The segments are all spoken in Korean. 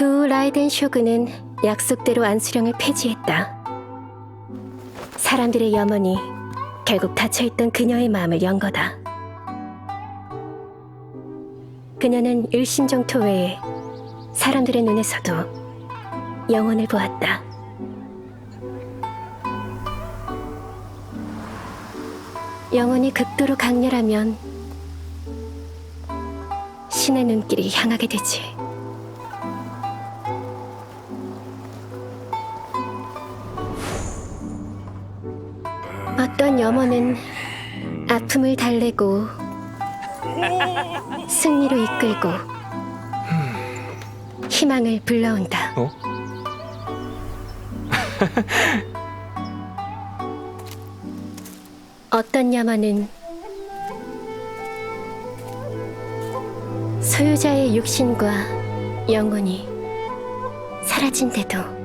그 후 라이덴 쇼그는 약속대로 안수령을 폐지했다. 사람들의 염원이 결국 닫혀있던 그녀의 마음을 연 거다. 그녀는 일신정토 외에 사람들의 눈에서도 영혼을 보았다. 영혼이 극도로 강렬하면 신의 눈길이 향하게 되지. 어떤 염원은 아픔을 달래고 승리로 이끌고 희망을 불러온다. 어? 어떤 염원은 소유자의 육신과 영혼이 사라진데도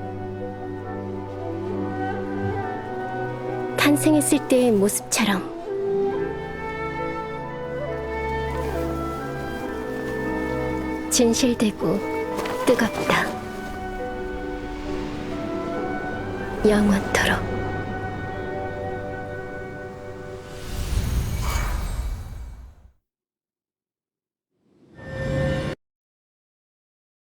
탄생했을 때의 모습처럼 진실되고 뜨겁다. 영원토록.